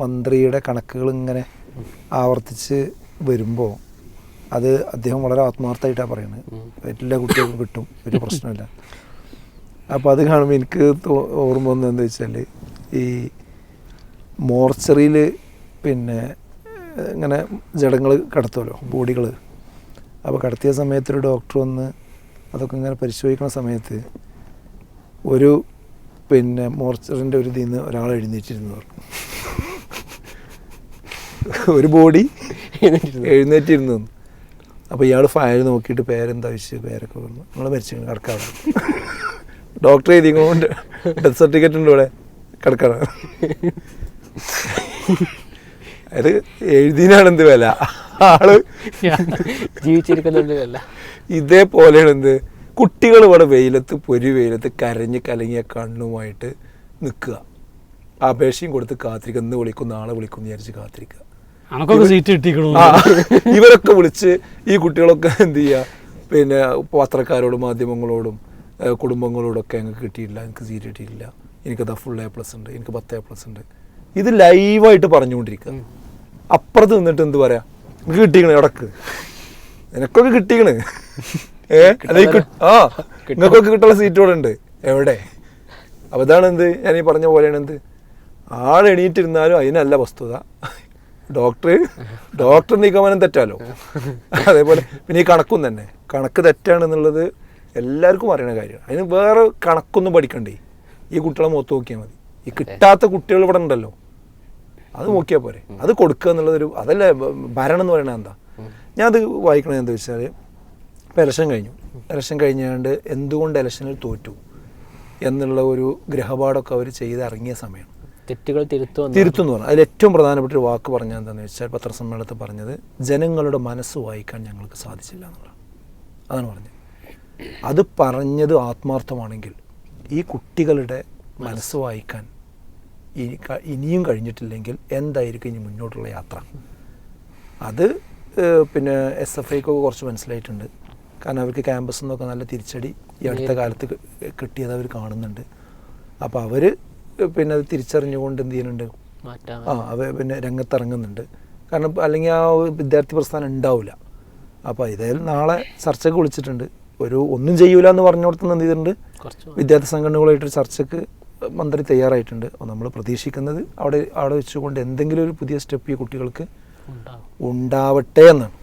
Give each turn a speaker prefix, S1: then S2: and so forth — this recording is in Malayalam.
S1: മന്ത്രിയുടെ കണക്കുകൾ ഇങ്ങനെ ആവർത്തിച്ച് വരുമ്പോൾ അത് അദ്ദേഹം വളരെ ആത്മാർത്ഥമായിട്ടാണ് പറയുന്നത് എല്ലാ കുട്ടികൾക്കും കിട്ടും ഒരു പ്രശ്നമില്ല. അപ്പോൾ അത് കാണുമ്പോൾ എനിക്ക് ഓർമ്മ വന്നത് എന്താ വെച്ചാൽ ഈ മോർച്ചറിയിൽ പിന്നെ ഇങ്ങനെ ജഡങ്ങൾ കടത്തുമല്ലോ ബോഡികൾ അപ്പോൾ കടത്തിയ സമയത്ത് ഒരു ഡോക്ടർ വന്ന് അതൊക്കെ ഇങ്ങനെ പരിശോധിക്കുന്ന സമയത്ത് ഒരു പിന്നെ മോർച്ചറിന്റെ ഒരു ഇതിൽ നിന്ന് ഒരാൾ എഴുന്നേറ്റിരുന്നു പറഞ്ഞു. ഒരു ബോഡി എഴുന്നേറ്റിരുന്നു. അപ്പോൾ ഇയാൾ ഫയൽ നോക്കിയിട്ട് പേരെന്താ വെച്ച് പേരൊക്കെ പറഞ്ഞു നമ്മൾ മരിച്ചു. കിടക്കാറ് ഡോക്ടർ എഴുതിക്കൊണ്ട് ഡെത്ത് സർട്ടിഫിക്കറ്റ് ഉണ്ട് ഇവിടെ. കിടക്കണം അത് എഴുതിനാണ് എന്ത് വില? ആൾ
S2: ജീവിച്ചിരിക്കുന്നുണ്ട് വില.
S1: ഇതേപോലെയാണ് എന്ത് കുട്ടികൾ ഇവിടെ വെയിലത്ത് പൊരി വെയിലത്ത് കരഞ്ഞ് കലങ്ങിയ കണ്ണുമായിട്ട് നിൽക്കുക. അപേക്ഷയും കൊടുത്ത് കാത്തിരിക്കുക. ഇന്ന് വിളിക്കും നാളെ വിളിക്കും വിചാരിച്ച് കാത്തിരിക്കുക.
S3: അനക്കൊക്കെ സീറ്റ് കിട്ടിക്കണു
S1: ഇവരൊക്കെ വിളിച്ച് ഈ കുട്ടികളൊക്കെ എന്ത് ചെയ്യുക പിന്നെ പത്രക്കാരോടും മാധ്യമങ്ങളോടും കുടുംബങ്ങളോടും കുടുംബങ്ങളോടൊക്കെ ഞങ്ങൾക്ക് കിട്ടിയില്ല എനിക്ക് സീറ്റ് കിട്ടിയില്ല എനിക്കതാ ഫുൾ എ പ്ലസ് ഉണ്ട്. എനിക്ക് പത്ത് എ പ്ലസ് ഉണ്ട്. ഇത് ലൈവായിട്ട് പറഞ്ഞുകൊണ്ടിരിക്കുക അപ്പുറത്ത് നിന്നിട്ട് എന്ത് പറയാ? എനിക്ക് കിട്ടിക്കണേ ഇടയ്ക്ക് നിനക്കൊക്കെ കിട്ടിക്കണ്. ഏ? അല്ല ഈ കി- ആ നിങ്ങൾക്കൊക്കെ കിട്ടുള്ള സീറ്റ് ഇവിടെ ഉണ്ട്. എവിടെ? അപ്പൊ ഇതാണ് എന്ത്? ഞാൻ ഈ പറഞ്ഞ പോലെയാണ് എന്ത്? ആൾ എണീറ്റിരുന്നാലും അതിനല്ല വസ്തുത. ഡോക്ടർ ഡോക്ടർ നിഗമനം തെറ്റാലോ? അതേപോലെ പിന്നെ ഈ കണക്കും തന്നെ. കണക്ക് തെറ്റാണ് എന്നുള്ളത് എല്ലാവർക്കും അറിയണ കാര്യമാണ്. അതിന് വേറെ കണക്കൊന്നും പഠിക്കണ്ടേ? ഈ കുട്ടികളെ മുഖത്ത് നോക്കിയാൽ മതി. ഈ കിട്ടാത്ത കുട്ടികൾ ഇവിടെ ഉണ്ടല്ലോ. അത് നോക്കിയാൽ പോരെ. അത് കൊടുക്കുക എന്നുള്ളതൊരു അതല്ല ഭരണം എന്ന് പറയുന്നത് എന്താ? ഞാൻ അത് വായിക്കണത് എന്താ വെച്ചാൽ ഇപ്പം ഇലക്ഷൻ കഴിഞ്ഞു. ഇലക്ഷൻ കഴിഞ്ഞാണ്ട് എന്തുകൊണ്ട് ഇലക്ഷനിൽ തോറ്റു? എന്നുള്ള ഒരു ഗ്രഹപാഠമൊക്കെ അവർ ചെയ്തിറങ്ങിയ സമയമാണ്
S2: തെറ്റുകൾ തിരുത്തുമെന്ന്
S1: തിരുത്തും എന്ന് പറഞ്ഞു. അതിൽ ഏറ്റവും പ്രധാനപ്പെട്ട ഒരു വാക്ക് പറഞ്ഞാൽ എന്താണെന്ന് വെച്ചാൽ പത്രസമ്മേളനത്തിൽ പറഞ്ഞത് ജനങ്ങളുടെ മനസ്സ് വായിക്കാൻ ഞങ്ങൾക്ക് സാധിച്ചില്ല എന്നുള്ളതാണ് അതാണ് പറഞ്ഞത്. അത് പറഞ്ഞത് ആത്മാർത്ഥമാണെങ്കിൽ ഈ കുട്ടികളുടെ മനസ്സ് വായിക്കാൻ ഇനി ഇനിയും കഴിഞ്ഞിട്ടില്ലെങ്കിൽ എന്തായിരിക്കും ഇനി മുന്നോട്ടുള്ള യാത്ര? അത് പിന്നെ എസ് എഫ് ഐക്കൊക്കെ കുറച്ച് മനസ്സിലായിട്ടുണ്ട്. കാരണം അവർക്ക് ക്യാമ്പസിൽ നിന്നൊക്കെ നല്ല തിരിച്ചടി ഈ അടുത്ത കാലത്ത് കിട്ടിയത് അവർ കാണുന്നുണ്ട്. അപ്പോൾ അവർ പിന്നെ അത് തിരിച്ചറിഞ്ഞുകൊണ്ട് എന്ത് ചെയ്യുന്നുണ്ട്? ആ അവ പിന്നെ രംഗത്തിറങ്ങുന്നുണ്ട്. കാരണം അല്ലെങ്കിൽ ആ വിദ്യാർത്ഥി പ്രസ്ഥാനം ഉണ്ടാവില്ല അപ്പോൾ ഇതായാലും നാളെ ചർച്ചയ്ക്ക് വിളിച്ചിട്ടുണ്ട്. ഒരു ഒന്നും ചെയ്യൂല എന്ന് പറഞ്ഞോടത്തുനിന്ന് എന്ത് ചെയ്തിട്ടുണ്ട്? വിദ്യാർത്ഥി സംഘടനകളായിട്ട് ചർച്ചയ്ക്ക് മന്ത്രി തയ്യാറായിട്ടുണ്ട്. അപ്പോൾ നമ്മൾ പ്രതീക്ഷിക്കുന്നത് അവിടെ അവിടെ വെച്ചുകൊണ്ട് എന്തെങ്കിലും ഒരു പുതിയ സ്റ്റെപ്പ് ഈ കുട്ടികൾക്ക് ഉണ്ടാവട്ടെ എന്നാണ്.